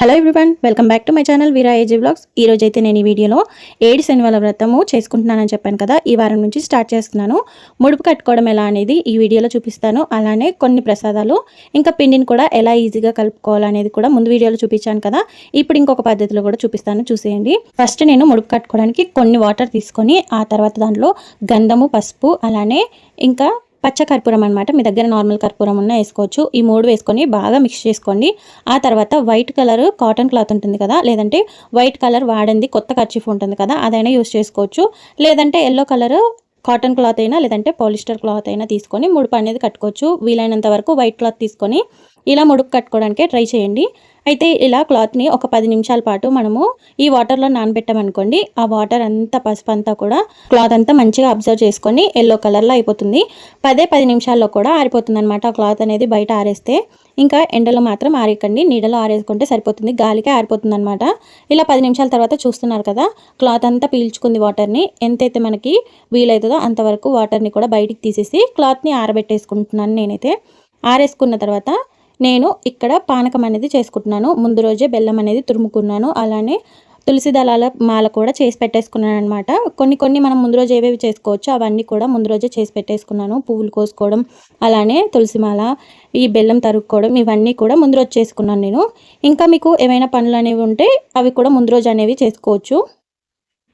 Hello everyone welcome back to my channel Veera AG blogs ఈ రోజు అయితే నేను ఈ వీడియోలో ఏడు శనివాల వ్రతము చేసుకుంటున్నానని చెప్పాను కదా ఈ వారం నుంచి స్టార్ట్ చేస్తున్నాను. ముడుపు కట్టుకోవడం ఎలా అనేది ఈ వీడియోలో చూపిస్తాను. అలానే కొన్ని ప్రసాదాలు ఇంకా పిండిని కూడా ఎలా ఈజీగా కలుపుకోవాలనేది కూడా ముందు వీడియోలో చూపించాను కదా ఇప్పుడు ఇంకొక పద్ధతిలో కూడా చూపిస్తాను చూసేయండి. ఫస్ట్ నేను ముడుపు కట్టుకోవడానికి కొన్ని వాటర్ తీసుకొని ఆ తర్వాత దాంట్లో గంధము పసుపు అలానే ఇంకా పచ్చ కర్పూరం అనమాట మీ దగ్గర నార్మల్ కర్పూరం ఉన్న వేసుకోవచ్చు. ఈ మూడు వేసుకొని బాగా మిక్స్ చేసుకోండి. ఆ తర్వాత వైట్ కలర్ కాటన్ క్లాత్ ఉంటుంది కదా లేదంటే వైట్ కలర్ వాడింది కొత్త కర్చీఫ్ ఉంటుంది కదా అదైనా యూస్ చేసుకోవచ్చు. లేదంటే ఎల్లో కలర్ కాటన్ క్లాత్ అయినా లేదంటే పాలిస్టర్ క్లాత్ అయినా తీసుకొని ముడుపు అనేది కట్టుకోవచ్చు. వీలైనంత వరకు వైట్ క్లాత్ తీసుకొని ఇలా ముడుపు కట్టుకోవడానికే ట్రై చేయండి. అయితే ఇలా క్లాత్ని ఒక పది నిమిషాల పాటు మనము ఈ వాటర్లో నానబెట్టామనుకోండి ఆ వాటర్ అంతా పసుపు అంతా కూడా క్లాత్ అంతా మంచిగా అబ్జర్వ్ చేసుకొని ఎల్లో కలర్లో అయిపోతుంది. పదే పది నిమిషాల్లో కూడా ఆరిపోతుంది అనమాట ఆ క్లాత్ అనేది బయట ఆరేస్తే. ఇంకా ఎండలో మాత్రం ఆరేకండి నీడలో ఆరేసుకుంటే సరిపోతుంది గాలికే ఆరిపోతుంది అనమాట ఇలా పది నిమిషాల తర్వాత చూస్తున్నారు కదా క్లాత్ అంతా పీల్చుకుంది వాటర్ని ఎంతైతే మనకి వీలవుతుందో అంతవరకు వాటర్ని కూడా బయటికి తీసేసి క్లాత్ని ఆరబెట్టేసుకుంటున్నాను నేనైతే. ఆరేసుకున్న తర్వాత నేను ఇక్కడ పానకం అనేది చేసుకుంటున్నాను. ముందు రోజే బెల్లం అనేది తురుముకున్నాను. అలానే తులసి దళాల మాల కూడా చేసి పెట్టేసుకున్నాను అనమాట కొన్ని కొన్ని మనం ముందు రోజు ఏవేవి చేసుకోవచ్చు అవన్నీ కూడా ముందు రోజే చేసి పెట్టేసుకున్నాను. పువ్వులు కోసుకోవడం అలానే తులసి మాల ఈ బెల్లం తరుక్కోవడం ఇవన్నీ కూడా ముందు రోజు చేసుకున్నాను నేను. ఇంకా మీకు ఏమైనా పనులు అనేవి ఉంటే అవి కూడా ముందు రోజు అనేవి చేసుకోవచ్చు.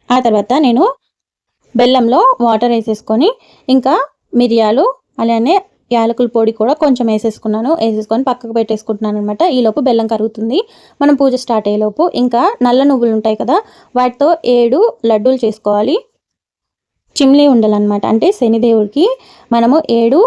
ఆ తర్వాత నేను బెల్లంలో వాటర్ వేసేసుకొని ఇంకా మిరియాలు అలానే యాలకుల పొడి కూడా కొంచెం వేసేసుకున్నాను. వేసేసుకొని పక్కకు పెట్టేసుకుంటున్నాను అనమాట ఈలోపు బెల్లం కరుగుతుంది. మనం పూజ స్టార్ట్ అయ్యేలోపు ఇంకా నల్ల నువ్వులు ఉంటాయి కదా వాటితో ఏడు లడ్డూలు చేసుకోవాలి. చిమ్లీ ఉండాలన్నమాట అంటే శనిదేవుడికి మనము ఏడు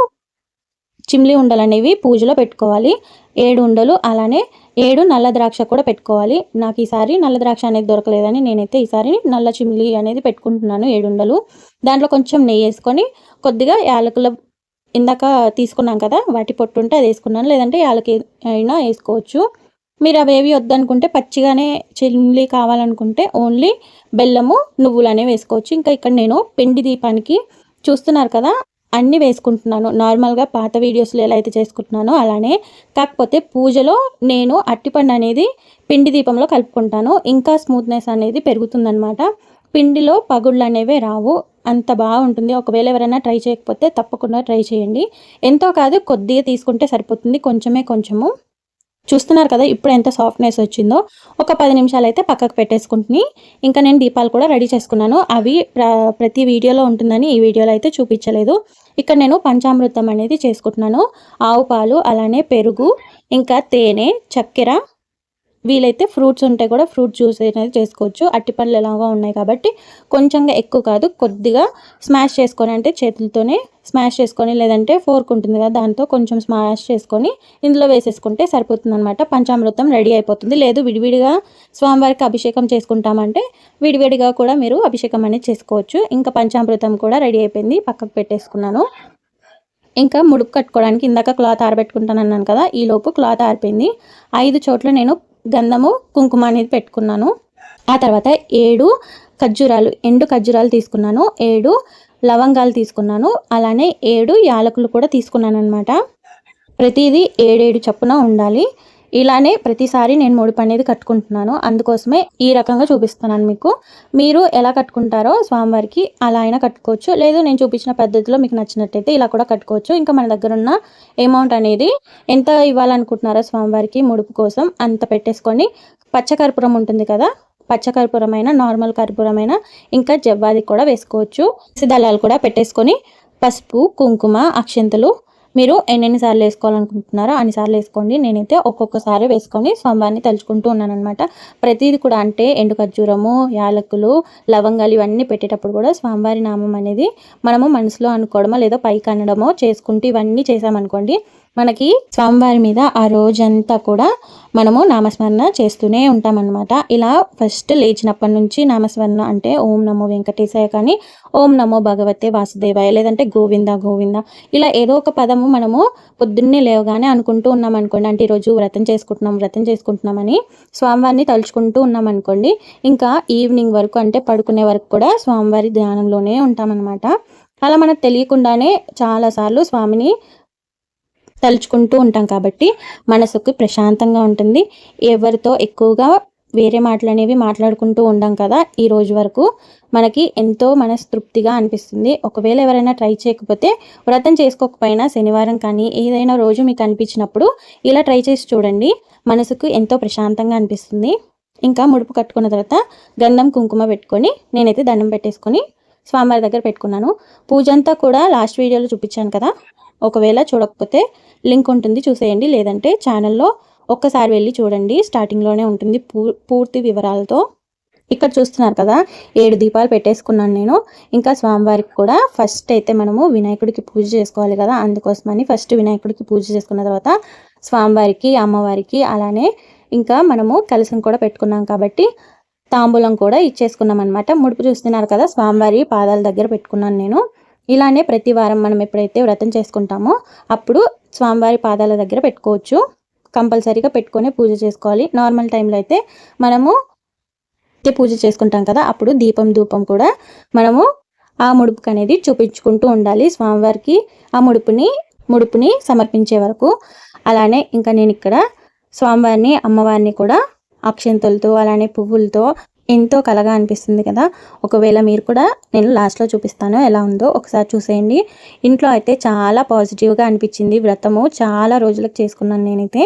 చిమ్లీ ఉండలు అనేవి పూజలో పెట్టుకోవాలి. ఏడు ఉండలు అలానే ఏడు నల్ల ద్రాక్ష కూడా పెట్టుకోవాలి. నాకు ఈసారి నల్ల ద్రాక్ష అనేది దొరకలేదని నేనైతే ఈసారి నల్ల చిమ్లీ అనేది పెట్టుకుంటున్నాను ఏడు ఉండలు. దాంట్లో కొంచెం నెయ్యి వేసుకొని కొద్దిగా యాలకుల ఇందాక తీసుకున్నాం కదా వాటి పొట్టు ఉంటే అది వేసుకున్నాను. లేదంటే యాలకి అయినా వేసుకోవచ్చు. మీరు అవేవి వద్దనుకుంటే పచ్చిగానే చిల్లి కావాలనుకుంటే ఓన్లీ బెల్లము నువ్వులు అనేవి వేసుకోవచ్చు. ఇంకా ఇక్కడ నేను పిండి దీపానికి చూస్తున్నారు కదా అన్నీ వేసుకుంటున్నాను. నార్మల్గా పాత వీడియోస్లో ఎలా అయితే చేసుకుంటున్నానో అలానే. కాకపోతే పూజలో నేను అట్టిపండు అనేది పిండి దీపంలో కలుపుకుంటాను. ఇంకా స్మూత్నెస్ అనేది పెరుగుతుందనమాట పిండిలో పగుళ్ళు అనేవి రావు. అంత బాగుంటుంది. ఒకవేళ ఎవరైనా ట్రై చేయకపోతే తప్పకుండా ట్రై చేయండి. ఎంతో కాదు కొద్దిగా తీసుకుంటే సరిపోతుంది. కొంచెమే కొంచెము. చూస్తున్నారు కదా ఇప్పుడు ఎంత సాఫ్ట్నెస్ వచ్చిందో. ఒక పది నిమిషాలు అయితే పక్కకు పెట్టేసుకుంటుని ఇంకా నేను దీపాలు కూడా రెడీ చేసుకున్నాను. అవి ప్ర ప్రతి వీడియోలో ఉంటుందని ఈ వీడియోలో అయితే చూపించలేదు. ఇక్కడ నేను పంచామృతం అనేది చేసుకుంటున్నాను. ఆవు పాలు అలానే పెరుగు ఇంకా తేనె చక్కెర వీలైతే ఫ్రూట్స్ ఉంటే కూడా ఫ్రూట్ జ్యూస్ అనేది చేసుకోవచ్చు. అట్టిపండ్లు ఎలాగా ఉన్నాయి కాబట్టి కొంచెంగా ఎక్కువ కాదు కొద్దిగా స్మాష్ చేసుకొని అంటే చేతులతోనే స్మాష్ చేసుకొని లేదంటే ఫోర్క్ ఉంటుంది కదా దాంతో కొంచెం స్మాష్ చేసుకొని ఇందులో వేసేసుకుంటే సరిపోతుంది అనమాట పంచామృతం రెడీ అయిపోతుంది. లేదు విడివిడిగా స్వామివారికి అభిషేకం చేసుకుంటామంటే విడివిడిగా కూడా మీరు అభిషేకం అనేది చేసుకోవచ్చు. ఇంకా పంచామృతం కూడా రెడీ అయిపోయింది పక్కకు పెట్టేసుకున్నాను. ఇంకా ముడుపు కట్టుకోవడానికి ఇందాక క్లాత్ ఆరబెట్టుకుంటాను అన్నాను కదా ఈలోపు క్లాత్ ఆరిపోయింది. ఐదు చోట్ల నేను గంధము కుంకుమ అనేది పెట్టుకున్నాను. ఆ తర్వాత ఏడు ఖర్జూరాలు ఎండు ఖర్జూరాలు తీసుకున్నాను. ఏడు లవంగాలు తీసుకున్నాను. అలానే ఏడు యాలకులు కూడా తీసుకున్నాను అనమాట ప్రతిదీ ఏడేడు చప్పున ఉండాలి. ఇలానే ప్రతిసారి నేను ముడుపు అనేది కట్టుకుంటున్నాను. అందుకోసమే ఈ రకంగా చూపిస్తున్నాను మీకు. మీరు ఎలా కట్టుకుంటారో స్వామివారికి అలా అయినా కట్టుకోవచ్చు. లేదు నేను చూపించిన పద్ధతిలో మీకు నచ్చినట్టయితే ఇలా కూడా కట్టుకోవచ్చు. ఇంకా మన దగ్గర ఉన్న అమౌంట్ అనేది ఎంత ఇవ్వాలనుకుంటున్నారో స్వామివారికి ముడుపు కోసం అంత పెట్టేసుకొని పచ్చకర్పూరం ఉంటుంది కదా పచ్చకర్పూరమైన నార్మల్ కర్పూరమైన ఇంకా జవ్వాది కూడా వేసుకోవచ్చు. దళాలు కూడా పెట్టేసుకొని పసుపు కుంకుమ అక్షంతలు మీరు ఎన్నెన్నిసార్లు వేసుకోవాలనుకుంటున్నారో అన్నిసార్లు వేసుకోండి. నేనైతే ఒక్కొక్కసారి వేసుకొని స్వామివారిని తలుచుకుంటూ ఉన్నాను అనమాట ప్రతిదీ కూడా అంటే ఎండు ఖర్జూరము యాలకులు లవంగాలు ఇవన్నీ పెట్టేటప్పుడు కూడా స్వామివారి నామం అనేది మనము మనసులో అనుకోవడమో లేదా పైకి అనడమో చేసుకుంటూ ఇవన్నీ చేసామనుకోండి మనకి స్వామివారి మీద ఆ రోజంతా కూడా మనము నామస్మరణ చేస్తూనే ఉంటామన్నమాట. ఇలా ఫస్ట్ లేచినప్పటి నుంచి నామస్మరణ అంటే ఓం నమో వెంకటేశాయ కానీ ఓం నమో భగవతే వాసుదేవాయ లేదంటే గోవింద గోవింద ఇలా ఏదో ఒక పదం పదము మనము పొద్దున్నే లేవగానే అనుకుంటూ ఉన్నాం అనుకోండి. అంటే ఈరోజు వ్రతం చేసుకుంటున్నాం వ్రతం చేసుకుంటున్నామని స్వామివారిని తలుచుకుంటూ ఉన్నాం అనుకోండి. ఇంకా ఈవినింగ్ వరకు అంటే పడుకునే వరకు కూడా స్వామివారి ధ్యానంలోనే ఉంటామన్నమాట. అలా మనకు తెలియకుండానే చాలాసార్లు స్వామిని తలుచుకుంటూ ఉంటాం కాబట్టి మనసుకు ప్రశాంతంగా ఉంటుంది. ఎవరితో ఎక్కువగా వేరే మాటలు అనేవి మాట్లాడుకుంటూ ఉండం కదా ఈ రోజు వరకు. మనకి ఎంతో మనస్తృప్తిగా అనిపిస్తుంది. ఒకవేళ ఎవరైనా ట్రై చేయకపోతే వ్రతం చేసుకోకపోయినా శనివారం కానీ ఏదైనా రోజు మీకు అనిపించినప్పుడు ఇలా ట్రై చేసి చూడండి. మనసుకు ఎంతో ప్రశాంతంగా అనిపిస్తుంది. ఇంకా ముడుపు కట్టుకున్న తర్వాత గంధం కుంకుమ పెట్టుకొని నేనైతే దండం పెట్టేసుకొని స్వామివారి దగ్గర పెట్టుకున్నాను. పూజ అంతా కూడా లాస్ట్ వీడియోలో చూపించాను కదా. ఒకవేళ చూడకపోతే లింక్ ఉంటుంది చూసేయండి. లేదంటే ఛానల్లో ఒక్కసారి వెళ్ళి చూడండి. స్టార్టింగ్లోనే ఉంటుంది పూర్తి వివరాలతో. ఇక్కడ చూస్తున్నారు కదా ఏడు దీపాలు పెట్టేసుకున్నాను నేను. ఇంకా స్వామివారికి కూడా ఫస్ట్ అయితే మనము వినాయకుడికి పూజ చేసుకోవాలి కదా అందుకోసమని ఫస్ట్ వినాయకుడికి పూజ చేసుకున్న తర్వాత స్వామివారికి అమ్మవారికి అలానే ఇంకా మనము కలసం కూడా పెట్టుకున్నాం కాబట్టి తాంబూలం కూడా ఇచ్చేసుకున్నాం అనమాట ముడుపు చూస్తున్నారు కదా స్వామివారి పాదాల దగ్గర పెట్టుకున్నాను నేను. ఇలానే ప్రతి వారం మనం ఎప్పుడైతే వ్రతం చేసుకుంటామో అప్పుడు స్వామివారి పాదాల దగ్గర పెట్టుకోవచ్చు. కంపల్సరీగా పెట్టుకొని పూజ చేసుకోవాలి. నార్మల్ టైంలో అయితే మనము పూజ చేసుకుంటాం కదా అప్పుడు దీపం ధూపం కూడా మనము ఆ ముడుపుకు అనేది చూపించుకుంటూ ఉండాలి. స్వామివారికి ఆ ముడుపుని ముడుపుని సమర్పించే వరకు. అలానే ఇంకా నేను ఇక్కడ స్వామివారిని అమ్మవారిని కూడా అక్షంతలతో అలానే పువ్వులతో ఎంతో కలగా అనిపిస్తుంది కదా. ఒకవేళ మీరు కూడా నేను లాస్ట్లో చూపిస్తాను ఎలా ఉందో ఒకసారి చూసేయండి. ఇంట్లో అయితే చాలా పాజిటివ్గా అనిపించింది వ్రతము. చాలా రోజులకు చేసుకున్నాను నేనైతే.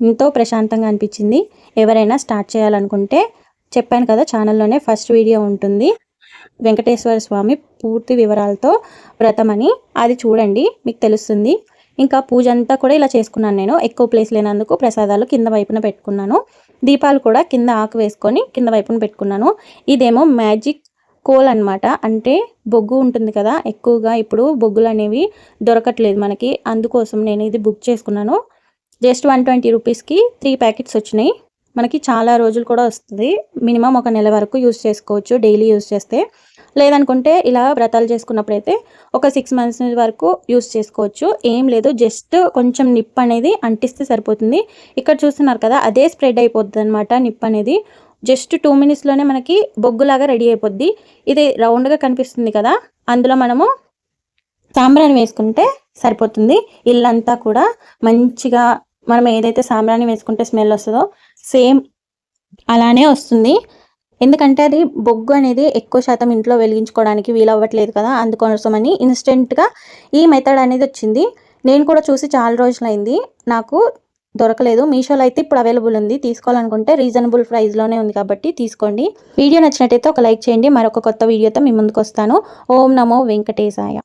ఎంతో ప్రశాంతంగా అనిపించింది. ఎవరైనా స్టార్ట్ చేయాలనుకుంటే చెప్పాను కదా ఛానల్లోనే ఫస్ట్ వీడియో ఉంటుంది. వెంకటేశ్వర స్వామి పూర్తి వివరాలతో వ్రతం అని అది చూడండి మీకు తెలుస్తుంది. ఇంకా పూజ అంతా కూడా ఇలా చేసుకున్నాను నేను. ఎక్కువ ప్లేస్ లేనందుకు ప్రసాదాలు కింద వైపున పెట్టుకున్నాను. దీపాలు కూడా కింద ఆకు వేసుకొని కింద వైపున పెట్టుకున్నాను. ఇదేమో మ్యాజిక్ కోల్ అనమాట అంటే బొగ్గు ఉంటుంది కదా ఎక్కువగా ఇప్పుడు బొగ్గులు అనేవి దొరకట్లేదు మనకి. అందుకోసం నేను ఇది బుక్ చేసుకున్నాను. జస్ట్ వన్ ట్వంటీ రూపీస్కి త్రీ ప్యాకెట్స్ వచ్చినాయి. మనకి చాలా రోజులు కూడా వస్తుంది. మినిమం ఒక నెల వరకు యూస్ చేసుకోవచ్చు డైలీ యూస్ చేస్తే. లేదనుకుంటే ఇలా వ్రతాలు చేసుకున్నప్పుడైతే ఒక సిక్స్ మంత్స్ వరకు యూస్ చేసుకోవచ్చు. ఏం లేదు జస్ట్ కొంచెం నిప్ అనేది అంటిస్తే సరిపోతుంది. ఇక్కడ చూస్తున్నారు కదా అదే స్ప్రెడ్ అయిపోద్ది అనమాట నిప్ అనేది. జస్ట్ టూ మినిట్స్లోనే మనకి బొగ్గులాగా రెడీ అయిపోద్ది. ఇది రౌండ్గా కనిపిస్తుంది కదా అందులో మనము సాంబ్రాన్ని వేసుకుంటే సరిపోతుంది. ఇల్లంతా కూడా మంచిగా మనం ఏదైతే సాంబ్రాన్ని వేసుకుంటే స్మెల్ వస్తుందో సేమ్ అలానే వస్తుంది. ఎందుకంటే అది బొగ్గు అనేది ఎక్కువ శాతం ఇంట్లో వెలిగించుకోవడానికి వీలవ్వట్లేదు కదా అందుకోసమని ఇన్స్టెంట్గా ఈ మెథడ్ అనేది వచ్చింది. నేను కూడా చూసి చాలా రోజులైంది. నాకు దొరకలేదు. మీషోలో అయితే ఇప్పుడు అవైలబుల్ ఉంది. తీసుకోవాలనుకుంటే రీజనబుల్ ప్రైస్లోనే ఉంది కాబట్టి తీసుకోండి. వీడియో నచ్చినట్టయితే ఒక లైక్ చేయండి. మరొక కొత్త వీడియోతో మీ ముందుకు వస్తాను. ఓం నమో వెంకటేశాయ.